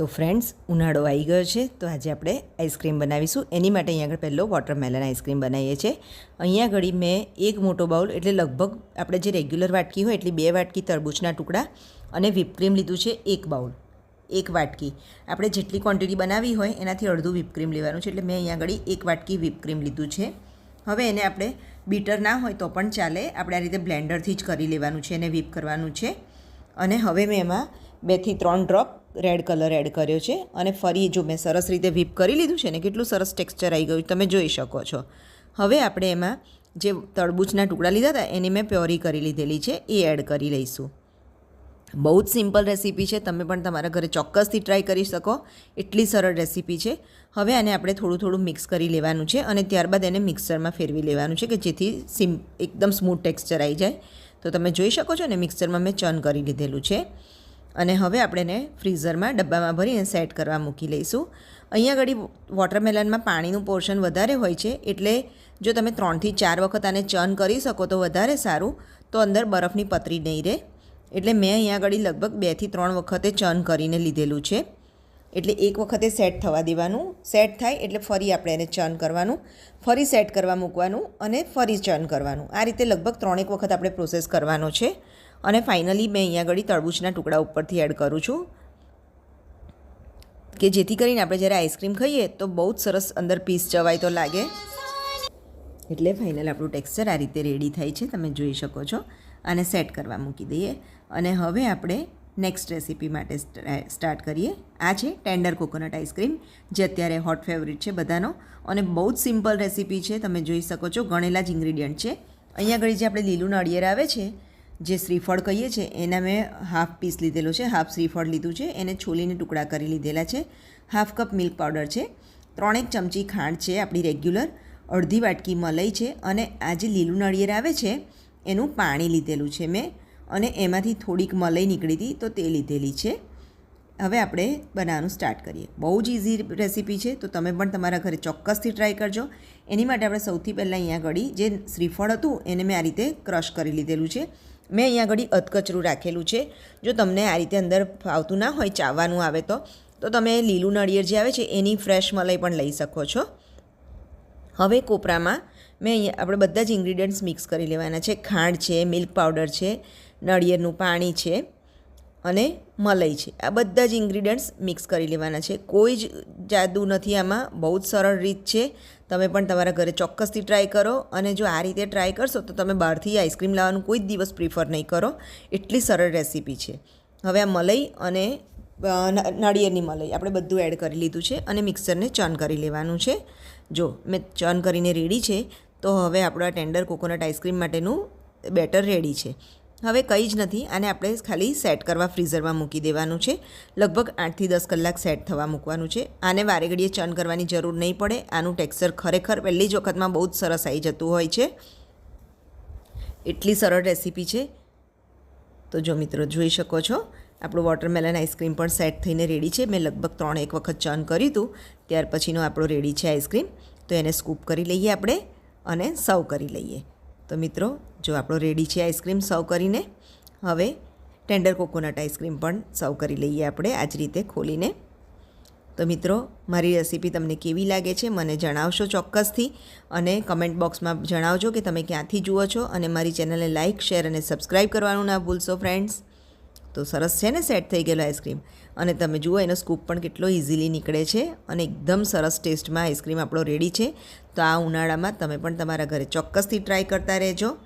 તો ફ્રેન્ડ્સ, ઉનાળો આવી ગયો છે, તો આજે આપણે આઈસ્ક્રીમ બનાવીશું. એની માટે અહીંયા આગળ પહેલો વોટરમેલન આઈસ્ક્રીમ બનાવીએ છીએ. અહીંયા ઘડી મેં એક મોટો બાઉલ, એટલે લગભગ આપણે જે રેગ્યુલર વાટકી હોય એટલી બે વાટકી તરબૂચના ટુકડા અને વિપક્રીમ લીધું છે એક બાઉલ, એક વાટકી. આપણે જેટલી ક્વોન્ટિટી બનાવી હોય એનાથી અડધું વિપક્રીમ લેવાનું છે, એટલે મેં અહીંયા આગળ એક વાટકી વિપક્રીમ લીધું છે. હવે એને આપણે બીટર ના હોય તો પણ ચાલે, આપણે આ રીતે બ્લેન્ડરથી જ કરી લેવાનું છે એને whip કરવાનું છે. અને હવે મેં એમાં બેથી ત્રણ ડ્રોપ રેડ કલર એડ કર્યો છે અને ફરી જો મેં સરસ રીતે વીપ કરી લીધું છે ને, કેટલું સરસ ટેક્સચર આવી ગયું, તમે જોઈ શકો છો. હવે આપણે એમાં જે તરબૂચના ટુકડા લીધા હતા, એની મેં પ્યોરી કરી લીધેલી છે, એ એડ કરી લઈશું. બહુ જ સિમ્પલ રેસીપી છે, તમે પણ તમારા ઘરે ચોક્કસથી ટ્રાય કરી શકો, એટલી સરળ રેસીપી છે. હવે આને આપણે થોડું થોડું મિક્સ કરી લેવાનું છે અને ત્યારબાદ એને મિક્સરમાં ફેરવી લેવાનું છે કે જેથી સિમ, એકદમ સ્મૂથ ટેક્સચર આવી જાય. તો તમે જોઈ શકો છો ને, મિક્સરમાં મેં ચર્ન કરી લીધેલું છે. અને હવે આપણે એને ફ્રીઝરમાં ડબ્બામાં ભરીને સેટ કરવા મૂકી લઈશું. અહીંયા આગળ વોટરમેલનમાં પાણીનું પોર્શન વધારે હોય છે, એટલે જો તમે ત્રણથી ચાર વખત આને ચર્ન કરી શકો તો વધારે સારું, તો અંદર બરફની પતરી નહીં રહે. એટલે મેં અહીંયા આગળ લગભગ બેથી ત્રણ વખતે ચર્ન કરીને લીધેલું છે. એટલે એક વખતે સેટ થવા દેવાનું. સેટ થાય એટલે ફરી આપણે એને ચર્ન કરવાનું, ફરી સેટ કરવા મૂકવાનું અને ફરી ચર્ન કરવાનું. આ રીતે લગભગ ત્રણેક વખત આપણે પ્રોસેસ કરવાનો છે. અને ફાઇનલી મેં અહીંયા આગળ તરબૂચના ટુકડા ઉપરથી એડ કરું છું. કે જેથી કરીને આપણે જ્યારે આઈસ્ક્રીમ ખાઈએ તો બહુ જ સરસ અંદર પીસ ચવાય તો લાગે. એટલે ફાઇનલ આપણું ટેક્સચર આ રીતે રેડી થાય છે, તમે જોઈ શકો છો. આને સેટ કરવા મૂકી દઈએ. અને હવે આપણે નેક્સ્ટ રેસીપી માટે સ્ટાર્ટ કરીએ. આ છે ટેન્ડર કોકોનટ આઈસ્ક્રીમ જે અત્યારે હોટ ફેવરિટ છે બધાનો. અને બહુ જ સિમ્પલ રેસીપી છે, તમે જોઈ શકો છો. ગણેલા જ ઇન્ગ્રીડિયન્ટ છે. અહીંયા આગળ જે આપણે લીલું નાળિયેર આવે છે જે શ્રીફળ કહીએ છીએ, એના મેં હાફ પીસ લીધેલો છે હાફ શ્રીફળ લીધું છે, એને છોલીને ટુકડા કરી લીધેલા છે હાફ કપ મિલ્ક પાવડર છે, ત્રણેક ચમચી ખાંડ છે આપણી રેગ્યુલર અડધી વાટકી મલાઈ છે અને આ જે લીલું નાળિયેર આવે છે, એનું પાણી લીધેલું છે મેં, અને એમાંથી થોડીક મલાઈ નીકળી હતી, તો તે લીધેલી છે. હવે આપણે બનાવવાનું સ્ટાર્ટ કરીએ. બહુ જ ઇઝી રેસીપી છે, તો તમે પણ તમારા ઘરે ચોક્કસથી ટ્રાય કરજો. એની માટે આપણે સૌથી પહેલાં અહીંયા આગળ જે શ્રીફળ હતું, એને મેં આ રીતે ક્રશ કરી લીધેલું છે. મેં અહીંયા આગળ અધકચરું રાખેલું છે. જો તમને આ રીતે અંદર ફાવતું ના હોય, ચાવવાનું આવે તો તો તમે લીલું નળિયેર જે આવે છે, એની ફ્રેશ મલાઈ પણ લઈ શકો છો. હવે કોપરામાં મેં અહીંયા આપણે બધા જ ઇન્ગ્રીડિયન્ટ્સ મિક્સ કરી લેવાના છે. ખાંડ છે મિલ્ક પાવડર છે, નળિયેરનું પાણી છે. અને મલાઈ છે. આ બધા જ ઇન્ગ્રીડિયન્ટ્સ મિક્સ કરી લેવાના છે. કોઈ જ જાદુ નથી આમાં. બહુ જ સરળ રીત છે. તમે પણ તમારા ઘરે ચોક્કસથી ટ્રાય કરો અને જો આ રીતે ટ્રાય કરશો તો તમે બહારથી આઈસ્ક્રીમ લાવવાનું કોઈ જ દિવસ પ્રિફર નહીં કરો. એટલી સરળ રેસીપી છે. હવે આ મલાઈ અને નાળિયેરની મલાઈ આપણે બધું એડ કરી લીધું છે અને મિક્સરને ચર્ન કરી લેવાનું છે. જો મેં ચર્ન કરીને રેડી છે, તો હવે આપણા ટેન્ડર કોકોનટ આઈસ્ક્રીમ માટેનું બેટર રેડી છે. હવે કંઈ જ નથી આને આપણે ખાલી સેટ કરવા ફ્રીઝરમાં મૂકી દેવાનું છે. લગભગ આઠથી દસ કલાક સેટ થવા મૂકવાનું છે. આને વારે ઘડીએ ચર્ન કરવાની જરૂર નહીં પડે. આનું ટેક્સચર ખરેખર પહેલી જ વખતમાં બહુ જ સરસ આવી જતું હોય છે. એટલી સરળ રેસીપી છે. તો જો મિત્રો જોઈ શકો છો, આપણું વોટરમેલન આઈસ્ક્રીમ પણ સેટ થઈને રેડી છે. મેં લગભગ ત્રણ એક વખત ચર્ન કર્યું હતું. ત્યાર પછીનો આપણો રેડી છે આઈસ્ક્રીમ તો એને સ્કૂપ કરી લઈએ આપણે અને સર્વ કરી લઈએ. તો મિત્રો, જો આપણો રેડી છે આઈસ્ક્રીમ, સર્વ કરીને, હવે ટેન્ડર કોકોનટ આઈસ્ક્રીમ પણ સર્વ કરી લઈએ આપણે, આ જ રીતે ખોલીને. તો મિત્રો, મારી રેસીપી તમને કેવી લાગે છે, મને જણાવશો ચોક્કસથી, અને કમેન્ટ બોક્સમાં જણાવજો કે તમે ક્યાંથી જુઓ છો, અને મારી ચેનલને લાઇક શેર અને સબસ્ક્રાઈબ કરવાનું ના ભૂલશો ફ્રેન્ડ્સ તો સરસ છે ને સેટ થઈ ગયેલો આઈસ્ક્રીમ. અને તમે જુઓ, એનો સ્કૂપ પણ કેટલો ઇઝીલી નીકળે છે અને એકદમ સરસ ટેસ્ટમાં આઈસ્ક્રીમ આપણો રેડી છે. તો આ ઉનાળામાં તમે પણ તમારા ઘરે ચોક્કસથી ટ્રાય કરતા રહેજો.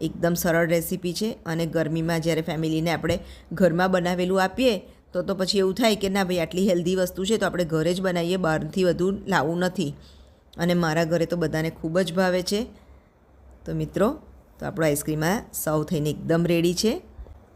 એકદમ સરળ રેસીપી છે અને ગરમીમાં જ્યારે ફેમિલીને આપણે ઘરમાં બનાવેલું આપીએ, તો તો પછી એવું થાય કે ના ભાઈ, આટલી હેલ્ધી વસ્તુ છે તો આપણે ઘરે જ બનાવીએ, બહારથી વધુ લાવવું નથી. અને મારા ઘરે તો બધાને ખૂબ જ ભાવે છે. તો મિત્રો, તો આપણો આઈસ્ક્રીમ આ સર્વ થઈને એકદમ રેડી છે.